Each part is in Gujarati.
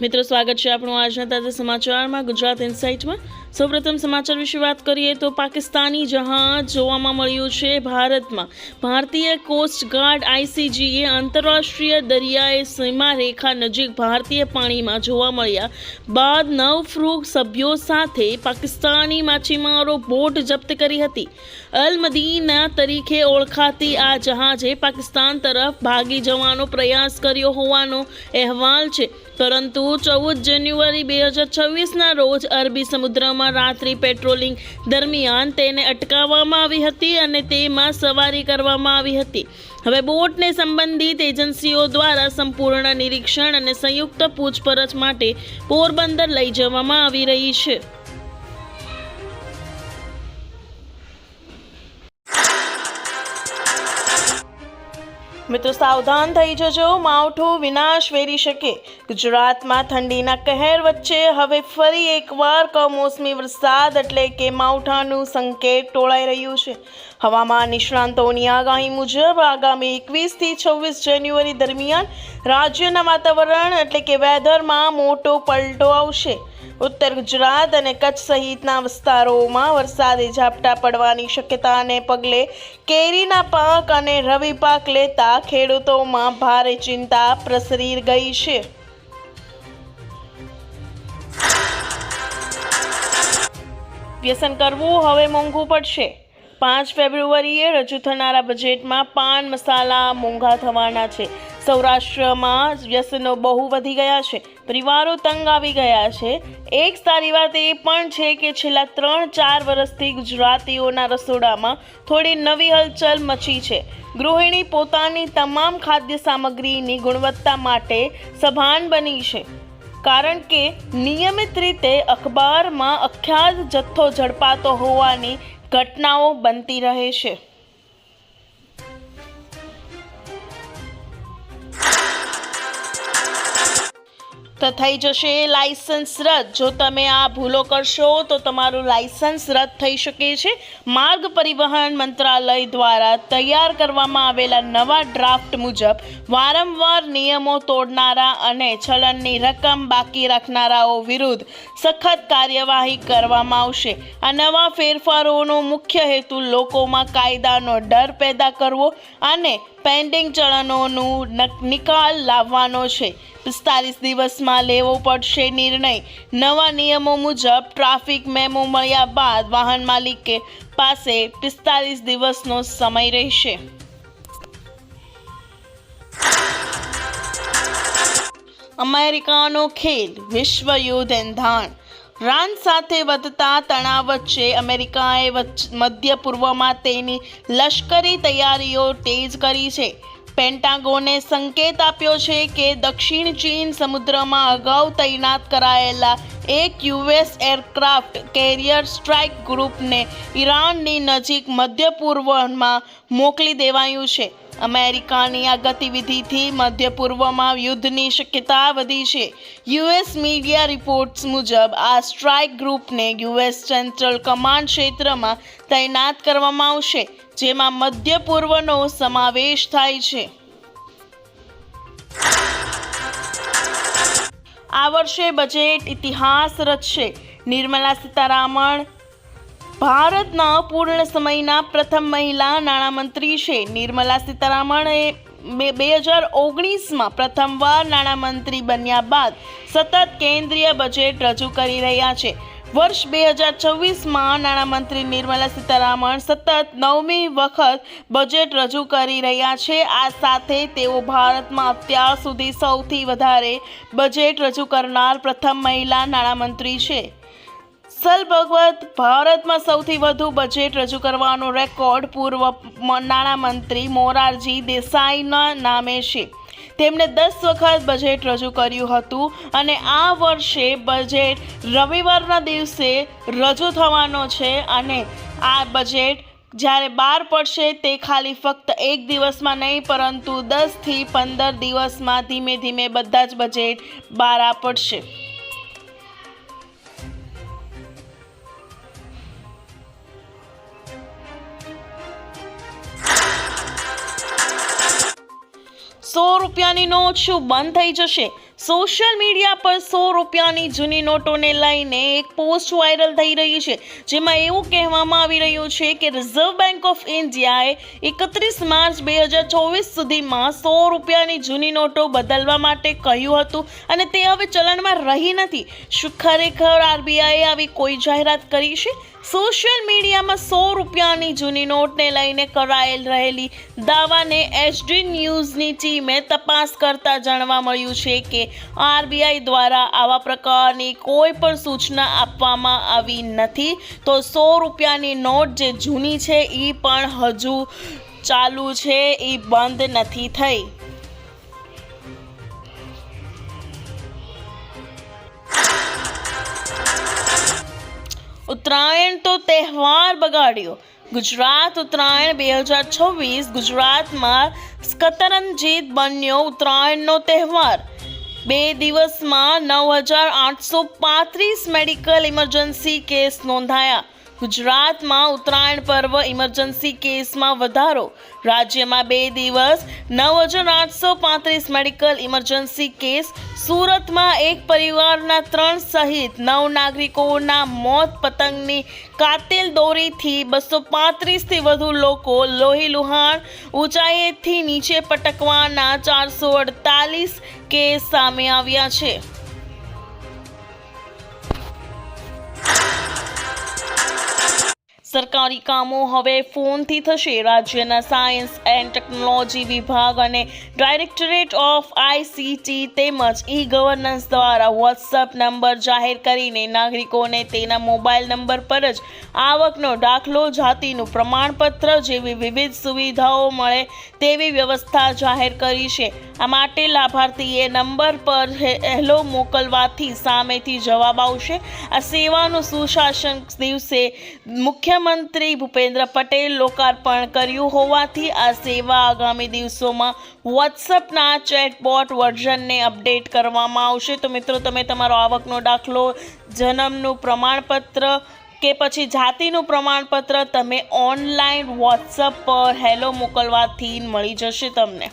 મિત્રો, સ્વાગત છે આપણું આજના તાજા સમાચારમાં ગુજરાત ઇન્સાઇટમાં સૌપ્રથમ સમાચાર વિશે વાત કરીએ તો પાકિસ્તાની જહાજ જોવામાં મળ્યું છે ભારતમાં. ભારતીય કોસ્ટ ગાર્ડ આઈસીજીએ આંતરરાષ્ટ્રીય દરિયાઈ સીમા રેખા નજીક ભારતીય પાણીમાં જોવા મળ્યા. બાદ નવ ફ્રૂગ સભ્યો સાથે પાકિસ્તાની માછીમારો બોટ જપ્ત કરી હતી. અલ મદીના તરીકે ઓળખાતી આ જહાજે પાકિસ્તાન તરફ ભાગી જવાનો પ્રયાસ કર્યો હોવાનો અહેવાલ છે. પરંતુ ચૌદ જાન્યુઆરી બે હજાર છવ્વીસના રોજ અરબી સમુદ્રમાં રાત્રિ પેટ્રોલિંગ દરમિયાન તેને અટકાવવામાં આવી હતી અને તેમાં સવારી કરવામાં આવી હતી. હવે બોટને સંબંધિત એજન્સીઓ દ્વારા સંપૂર્ણ નિરીક્ષણ અને સંયુક્ત પૂછપરછ માટે પોરબંદર લઈ જવામાં આવી રહી છે. મિત્રો, સાવધાન થઈ જજો. માવઠું વિનાશ વેરી શકે. ગુજરાતમાં ઠંડીના કહેર વચ્ચે હવે ફરી એકવાર કમોસમી વરસાદ એટલે કે માવઠાનું સંકેત ટોળાઈ રહ્યું છે. હવામાન નિષ્ણાંતોની આગાહી મુજબ આગામી એકવીસથી છવ્વીસ જાન્યુઆરી દરમિયાન રાજ્યના વાતાવરણ એટલે કે વેધરમાં મોટો પલટો આવશે. ઉત્તર ગુજરાત અને કચ્છ સહિતના વિસ્તારોમાં વરસાદી ઝાપટા પડવાની શક્યતાને પગલે કેરીના પાક અને રવિ પાક લેતા ખેડૂતોમાં ભારે ચિંતા પ્રસરી ગઈ છે. વ્યસન કરવું હવે મોંઘું પડશે. પાંચ ફેબ્રુઆરીએ રજૂ થનારા બજેટમાં પાન મસાલા મોંઘા થવાના છે. સૌરાષ્ટ્રમાં વ્યસનો બહુ વધી ગયા છે. પરિવારો તંગ આવી ગયા છે. એક સારી વાત એ પણ છે કે છેલ્લા ત્રણ ચાર વર્ષથી ગુજરાતીઓના રસોડામાં થોડી નવી હલચલ મચી છે. ગૃહિણી પોતાની તમામ ખાદ્ય સામગ્રીની ગુણવત્તા માટે સભાન બની છે. કારણ કે નિયમિત રીતે અખબારમાં અખ્યાત જથ્થો ઝડપાતો હોવાની ઘટનાઓ બનતી રહે છે. થઈ જશે લાયસન્સ રદ. જો તમે આ ભૂલો કરશો, તો તમારું લાયસન્સ રદ થઈ શકે છે. માર્ગ પરિવહન મંત્રાલય દ્વારા તૈયાર કરવામાં આવેલા નવા ડ્રાફ્ટ મુજબ વારંવાર નિયમો તોડનારા અને ચલણની રકમ બાકી રાખનારાઓ વિરુદ્ધ સખત કાર્યવાહી કરવામાં આવશે. આ નવા ફેરફારોનો મુખ્ય હેતુ લોકોમાં કાયદાનો ડર પેદા કરવો અને પેન્ડિંગ ચલણોનું નક- નિકાલ લાવવાનો છે. પિસ્તાલીસ દિવસમાં લેવો પડશે નિર્ણય. નવા નિયમો મુજબ ટ્રાફિક મેમો મળ્યા બાદ વાહન માલિકે પાસે પિસ્તાલીસ દિવસનો સમય રહેશે. અમેરિકાનો ખેલ વિશ્વ યુદ્ધ એંધાણ રાન સાથે વધતા તણાવ વચ્ચે અમેરિકાએ મધ્ય પૂર્વમાં તેની લશ્કરી તૈયારીઓ તેજ કરી છે. પેન્ટાગોને સંકેત આપ્યો છે કે દક્ષિણ ચીન સમુદ્રમાં અગાઉ તૈનાત કરાયેલા એક યુએસ એરક્રાફ્ટ કેરિયર સ્ટ્રાઇક ગ્રુપને ઈરાનની નજીક મધ્ય પૂર્વમાં મોકલી દેવાયું છે. અમેરિકાની આ ગતિવિધિથી મધ્ય પૂર્વમાં યુદ્ધની શક્યતા વધી છે. યુએસ મીડિયા રિપોર્ટ્સ મુજબ, આ સ્ટ્રાઇક ગ્રુપને યુએસ સેન્ટ્રલ કમાન્ડ ક્ષેત્રમાં તૈનાત કરવામાં આવશે, જેમાં મધ્ય પૂર્વનો સમાવેશ થાય છે. આ વર્ષે બજેટ ઇતિહાસ રચશે નિર્મલા સીતારામણ ભારતના પૂર્ણ સમયના પ્રથમ મહિલા નાણામંત્રી છે. નિર્મલા સીતારામણ બે હજાર ઓગણીસમાં પ્રથમવાર નાણામંત્રી બન્યા બાદ સતત કેન્દ્રીય બજેટ રજૂ કરી રહ્યા છે. વર્ષ બે હજાર છવ્વીસમાં નાણામંત્રી નિર્મલા સીતારામણ સતત નવમી વખત બજેટ રજૂ કરી રહ્યા છે. આ સાથે તેઓ ભારતમાં અત્યાર સુધી સૌથી વધારે બજેટ રજૂ કરનાર પ્રથમ મહિલા નાણામંત્રી છે. સલ ભગવત ભારતમાં સૌથી વધુ બજેટ રજૂ કરવાનો રેકોર્ડ પૂર્વ નાણામંત્રી મોરારજી દેસાઈના નામે છે. તેમણે દસ વખત બજેટ રજૂ કર્યું હતું અને આ વર્ષે બજેટ રવિવારના દિવસે રજૂ થવાનો છે અને આ બજેટ જ્યારે બહાર પડશે તે ખાલી ફક્ત એક દિવસમાં નહીં, પરંતુ દસથી પંદર દિવસમાં ધીમે ધીમે બધા જ બજેટ બહાર પડશે. સો રૂપિયાની નોટ શું બંધ થઈ જશે? સોશિયલ મીડિયા પર સો રૂપિયાની જૂની નોટોને લઈને એક પોસ્ટ વાયરલ થઈ રહી છે, જેમાં એવું કહેવામાં આવી રહ્યું છે કે રિઝર્વ બેંક ઓફ ઇન્ડિયાએ એકત્રીસ માર્ચ બે હજાર ચોવીસ સુધીમાં સો રૂપિયાની જૂની નોટો બદલવા માટે કહ્યું હતું અને તે હવે ચલણમાં રહી નથી. શું ખરેખર આરબીઆઈએ આવી કોઈ જાહેરાત કરી છે? સોશિયલ મીડિયામાં સો રૂપિયાની જૂની નોટને લઈને કરાયેલ રહેલી દાવાને એચડી ન્યૂઝની ટીમે તપાસ કરતા જાણવા મળ્યું છે કે આરબીઆઈ દ્વારા આવા પ્રકારની કોઈ પણ સૂચના આપવામાં આવી નથી. તો સો રૂપિયાની નોટ જે જૂની છે એ પણ હજુ ચાલુ છે એ બંધ નથી થઈ. ઉત્તરાયણ તો તહેવાર બગાડ્યો. ગુજરાત ઉત્તરાયણ બે હજાર છવ્વીસ ગુજરાતમાં સ્કતરંજીત બન્યો ઉત્તરાયણનો તહેવાર. બે દિવસમાં નવ હજાર આઠસો પાંત્રીસ મેડિકલ ઇમરજન્સી કેસ નોંધાયા. ગુજરાતમાં ઉત્તરાયણ પર્વ ઇમરજન્સી કેસમાં વધારો. રાજ્યમાં બે દિવસ નવ હજાર આઠસો પાંત્રીસ મેડિકલ ઇમરજન્સી કેસ. સુરતમાં એક પરિવારના ત્રણ સહિત નવ નાગરિકોના મોત પતંગની કાતિલ દોરીથી બસો પાંત્રીસથી વધુ લોકો લોહી લુહાણ ઊંચાઈએથી નીચે પટકવાના ચારસો અડતાલીસ કેસ સામે આવ્યા છે. સરકારી કામો હવે ફોનથી થશે. રાજ્યના સાયન્સ એન્ડ ટેકનોલોજી વિભાગ અને ડાયરેક્ટરેટ ઓફ આઈસીટી તેમજ ઈ ગવર્નન્સ દ્વારા વોટ્સઅપ નંબર જાહેર કરીને નાગરિકોને તેના મોબાઈલ નંબર પર જ આવકનો દાખલો જાતિનું પ્રમાણપત્ર જેવી વિવિધ સુવિધાઓ મળે તેવી વ્યવસ્થા જાહેર કરી છે આ માટે લાભાર્થીએ નંબર પર હેલો મોકલવાથી સામેથી જવાબ આવશે આ સેવાનું સુશાસન દિવસે મુખ્યમંત્રી ભૂપેન્દ્ર પટેલ લોકાર્પણ કર્યું હોવાથી આ સેવા આગામી દિવસોમાં વોટ્સઅપના ચેટબોટ વર્ઝનને અપડેટ કરવામાં આવશે. તો મિત્રો, તમે તમારો આવકનો દાખલો, જન્મનું પ્રમાણપત્ર કે પછી જાતિનું પ્રમાણપત્ર તમે ઓનલાઈન વોટ્સઅપ પર હેલો મોકલવાથી મળી જશે તમને.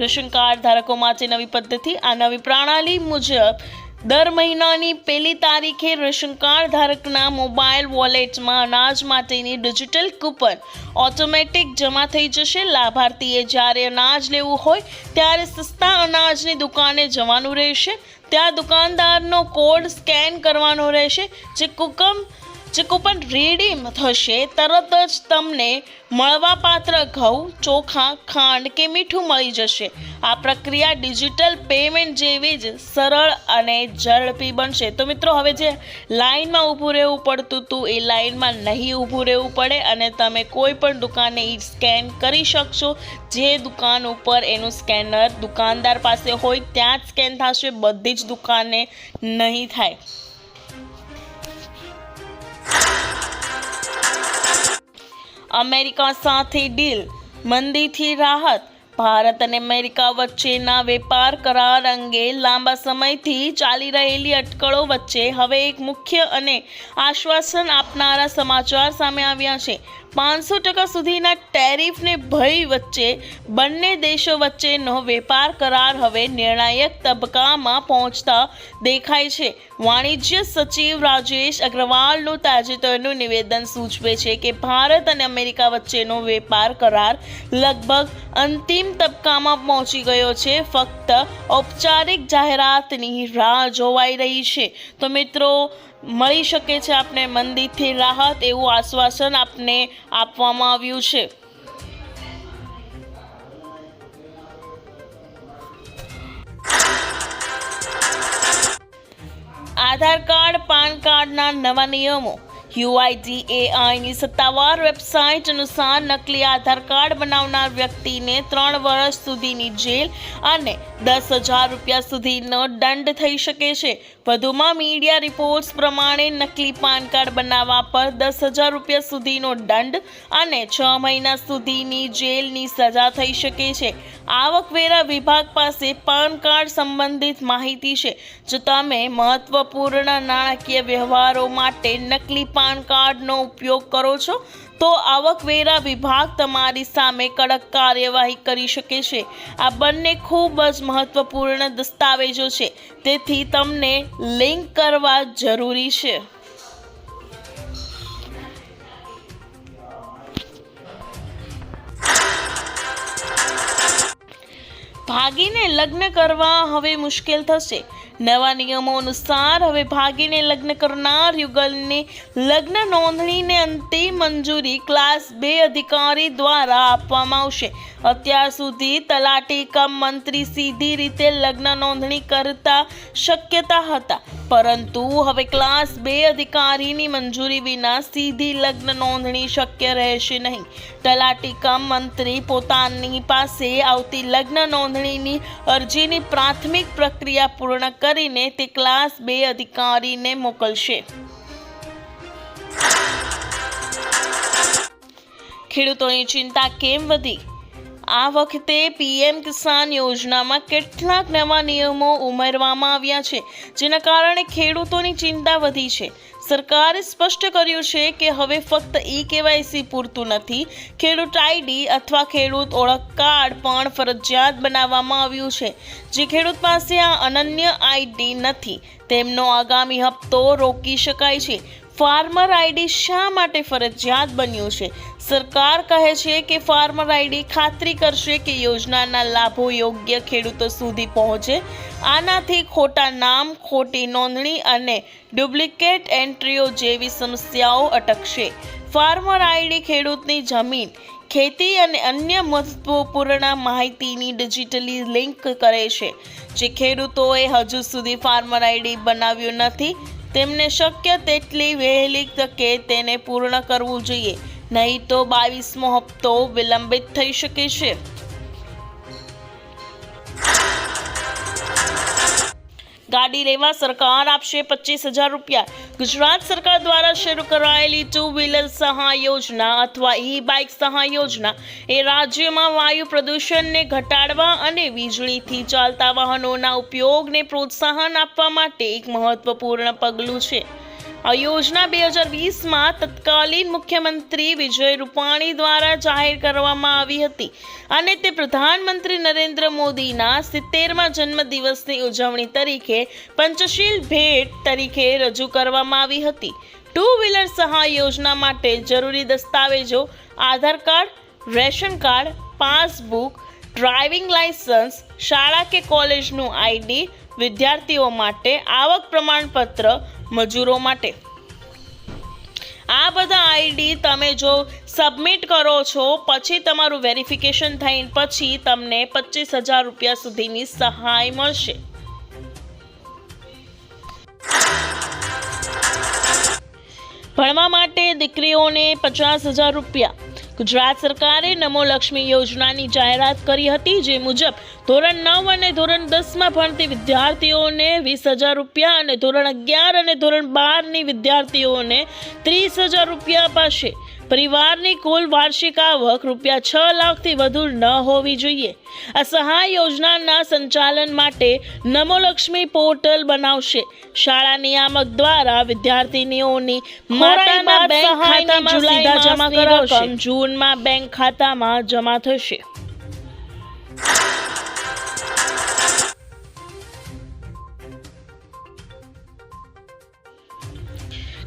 રેશન કાર્ડ ધારકો માટે નવી પદ્ધતિ, આ નવી પ્રણાલી મુજબ દર મહિનાની પહેલી તારીખે રેશન કાર્ડ ધારકના મોબાઈલ વોલેટમાં અનાજ માટેની ડિજિટલ કૂપન ઓટોમેટિક જમા થઈ જશે. લાભાર્થીએ જ્યારે અનાજ લેવું હોય ત્યારે સસ્તા અનાજની દુકાને જવાનું રહેશે. ત્યાં દુકાનદારનો કોડ સ્કેન કરવાનો રહેશે, જે કુકમ જે કૂપન રીડીમ થશે. તરત જ તમને મળવાપાત્ર ઘઉં, ચોખા, ખાંડ કે મીઠું મળી જશે. આ પ્રક્રિયા ડિજિટલ પેમેન્ટ જેવી જ સરળ અને ઝડપી બનશે. તો મિત્રો, હવે જે લાઇનમાં ઊભું રહેવું પડતું હતું એ લાઇનમાં નહીં ઊભું રહેવું પડે અને તમે કોઈ પણ દુકાને એ સ્કેન કરી શકશો. જે દુકાન ઉપર એનું સ્કેનર દુકાનદાર પાસે હોય, ત્યાં જ સ્કેન થશે. બધી જ દુકાને નહીં થાય. અમેરિકા સાથે ડીલ, મંદીથી રાહત. ભારત અને અમેરિકા વચ્ચેના વેપાર કરાર અંગે લાંબા સમયથી ચાલી રહેલી અટકળો વચ્ચે હવે એક મુખ્ય અને આશ્વાસન આપનારા સમાચાર સામે આવ્યા છે. પાંચસો ટકા સુધીના ટેરિફને ભય વચ્ચે બંને દેશો વચ્ચેનો વેપાર કરાર હવે નિર્ણાયક તબક્કામાં પહોંચતા દેખાય છે. વાણિજ્ય સચિવ રાજેશ અગ્રવાલનું તાજેતરનું નિવેદન સૂચવે છે કે ભારત અને અમેરિકા વચ્ચેનો વેપાર કરાર લગભગ અંતિમ તબક્કામાં પહોંચી ગયો છે. ફક્ત ઔપચારિક જાહેરાતની રાહ જોવાઈ રહી છે. તો મિત્રો મળી શકે છે આપને મંદીથી રાહત એવું આશ્વાસન આપને આપવામાં આવ્યું છે. આધાર કાર્ડ, પાન કાર્ડના નવા નિયમો. યુઆઈડીએઆઈની સત્તાવાર વેબસાઇટ અનુસાર નકલી આધાર કાર્ડ બનાવનાર વ્યક્તિને ત્રણ વર્ષ સુધીની જેલ અને દસ હજાર રૂપિયા સુધીનો દંડ થઈ શકે છે. વધુમાં મીડિયા રિપોર્ટ્સ પ્રમાણે નકલી પાન કાર્ડ બનાવવા પર દસ હજાર રૂપિયા સુધીનો દંડ અને છ મહિના સુધીની જેલની સજા થઈ શકે છે. આવકવેરા વિભાગ પાસે પાન કાર્ડ સંબંધિત માહિતી છે. જો તમે મહત્વપૂર્ણ નાણાકીય વ્યવહારો માટે નકલી પાન કાર્ડનો ઉપયોગ કરો છો તો આવકવેરા વિભાગ તમારી સામે કડક કાર્યવાહી કરી શકે છે. આ બંને ખૂબ જ મહત્વપૂર્ણ દસ્તાવેજો છે. તેથી તમને લિંક કરવા જરૂરી છે. ભાગીને લગ્ન કરવા હવે મુશ્કેલ થશે. નવા નિયમો અનુસાર હવે ભાગીને લગ્ન કરનાર યુગલની લગ્ન નોંધણીને અંતિમ મંજૂરી ક્લાસ બે અધિકારી દ્વારા આપવામાં આવશે. અત્યાર સુધી તલાટી કમ મંત્રી સીધી રીતે લગ્ન નોંધણી કરતા શક્યતા હતા. પરંતુ હવે ક્લાસ બે અધિકારીની મંજૂરી વિના સીધી લગ્ન નોંધણી શક્ય રહેશે નહીં. તલાટી કમ મંત્રી પોતાની પાસે આવતી લગ્ન નોંધણીની અરજીની પ્રાથમિક પ્રક્રિયા પૂર્ણ કરીને તે ક્લાસ બે અધિકારીને મોકલશે. ખેડૂતોની ચિંતા કેમ વધી? આ વખતે પીએમ કિસાન યોજનામાં કેટલાક નવા નિયમો ઉમેરવામાં આવ્યા છે, જેના કારણે ખેડૂતોની ચિંતા વધી છે. સરકારે સ્પષ્ટ કર્યું છે કે હવે ફક્ત ઈ કેવાયસી પૂરતું નથી, ખેડૂત આઈડી અથવા ખેડૂત ઓળખ કાર્ડ પણ ફરજિયાત બનાવવામાં આવ્યું છે, જે ખેડૂત પાસે આ અનન્ય આઈડી નથી. તેમનો આગામી હપ્તો રોકી શકાય છે. ફાર્મર આઈડી શા માટે ફરજિયાત બન્યું છે? સરકાર કહે છે કે ફાર્મર આઈડી ખાતરી કરશે કે યોજનાના લાભો યોગ્ય ખેડૂતો સુધી પહોંચે. આનાથી ખોટા નામ, ખોટી નોંધણી અને ડુપ્લિકેટ એન્ટ્રીઓ જેવી સમસ્યાઓ અટકશે. ફાર્મર આઈડી ખેડૂતની જમીન, ખેતી અને અન્ય મહત્વપૂર્ણ માહિતીની ડિજિટલી લિંક કરે છે. જે ખેડૂતોએ હજુ સુધી ફાર્મર આઈડી બનાવ્યું નથી તેમને શક્ય તેટલી વહેલી તકે તેને પૂર્ણ કરવું જોઈએ. નહીં તો બાવીસમો હપ્તો વિલંબિત થઈ શકે છે. ગાડી લેવા સરકાર આપશે પચીસ હજાર રૂપિયા. ગુજરાત સરકાર દ્વારા શરૂ કરાયેલી ટુ વ્હીલર સહાય યોજના અથવા ઈ બાઇક સહાય યોજના એ રાજ્યમાં વાયુ પ્રદૂષણને ઘટાડવા અને વીજળીથી ચાલતા વાહનોના ઉપયોગને પ્રોત્સાહન આપવા માટે એક મહત્વપૂર્ણ પગલું છે. આ યોજના બે હજાર વીસમાં તત્કાલીન મુખ્યમંત્રી વિજય રૂપાણી દ્વારા જાહેર કરવામાં આવી હતી અને તે પ્રધાનમંત્રી નરેન્દ્ર મોદીના સિત્તેરમા જન્મદિવસની ઉજવણી તરીકે પંચશીલ ભેટ તરીકે રજૂ કરવામાં આવી હતી. ટુ વ્હીલર સહાય યોજના માટે જરૂરી દસ્તાવેજો, Aadhaar card, ration card, passbook, driving licence શાળા કે કોલેજનું આઈડી વિદ્યાર્થીઓ માટે આવક પ્રમાણપત્ર મજૂરો માટે. આ બધા આઈડી તમે જો સબમિટ કરો છો, પછી તમારું વેરિફિકેશન થઈને પછી તમને પચીસ હજાર રૂપિયા સુધીની સહાય મળશે. ભણવા માટે દીકરીઓને પચાસ હજાર રૂપિયા. ગુજરાત સરકારે નમો લક્ષ્મી યોજનાની જાહેરાત કરી હતી, જે મુજબ ધોરણ નવ અને ધોરણ દસમાં ભણતી વિદ્યાર્થીઓને વીસ હજાર રૂપિયા અને ધોરણ અગિયાર અને ધોરણ બારની વિદ્યાર્થીઓને ત્રીસ હજાર રૂપિયા અપાશે. પરિવારની કુલ વાર્ષિક આવક રૂપિયા છ લાખથી વધુ ન હોવી જોઈએ. આ સહાય યોજનાના સંચાલન માટે નમોલક્ષ્મી પોર્ટલ બનાવશે. શાળા નિયામક દ્વારા વિદ્યાર્થીનીઓની માતાના બેંક ખાતામાં સીધા જમા કરાવશે. જૂનમાં બેંક ખાતામાં જમા થશે.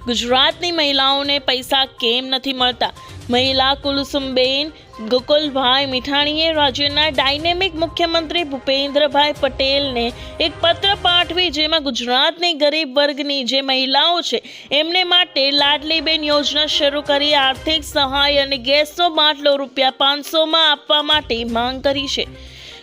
ગુજરાતની મહિલાઓને પૈસા કેમ નથી મળતા? મહિલા કુલસુમબેન, ગોકુલભાઈ મીઠાણીએ રાજ્યના ડાયનેમિક મુખ્યમંત્રી ભૂપેન્દ્રભાઈ પટેલને એક પત્ર પાઠવી જેમાં ગુજરાતની ગરીબ વર્ગની જે મહિલાઓ છે, એમને માટે લાડલીબેન યોજના શરૂ કરી આર્થિક સહાય અને ગેસનો બાટલો રૂપિયા પાંચસોમાં આપવા માટે માંગ કરી છે.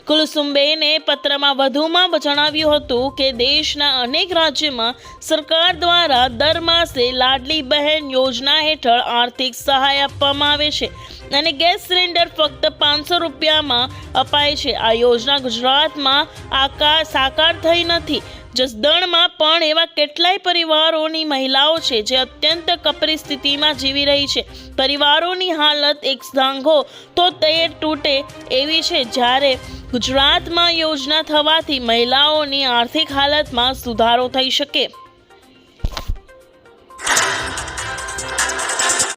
કુલસુમબેને પત્રમાં વધુમાં જણાવ્યું હતું કે દેશના અનેક રાજ્યમાં સરકાર દ્વારા દર માસે લાડલી બહેન યોજના હેઠળ આર્થિક સહાય આપવામાં આવે છે અને ગેસ સિલિન્ડર ફક્ત પાંચસો રૂપિયામાં અપાય છે. આ યોજના ગુજરાતમાં આકાર સાકાર થઈ નથી. જસદણમાં પણ એવા કેટલાય પરિવારોની મહિલાઓ છે જે અત્યંત કપરી સ્થિતિમાં જીવી રહી છે. પરિવારોની હાલત એક સાંઘો તો તે તૂટે એવી છે જ્યારે ગુજરાતમાં યોજના થવાથી મહિલાઓની આર્થિક હાલતમાં સુધારો થઈ શકે.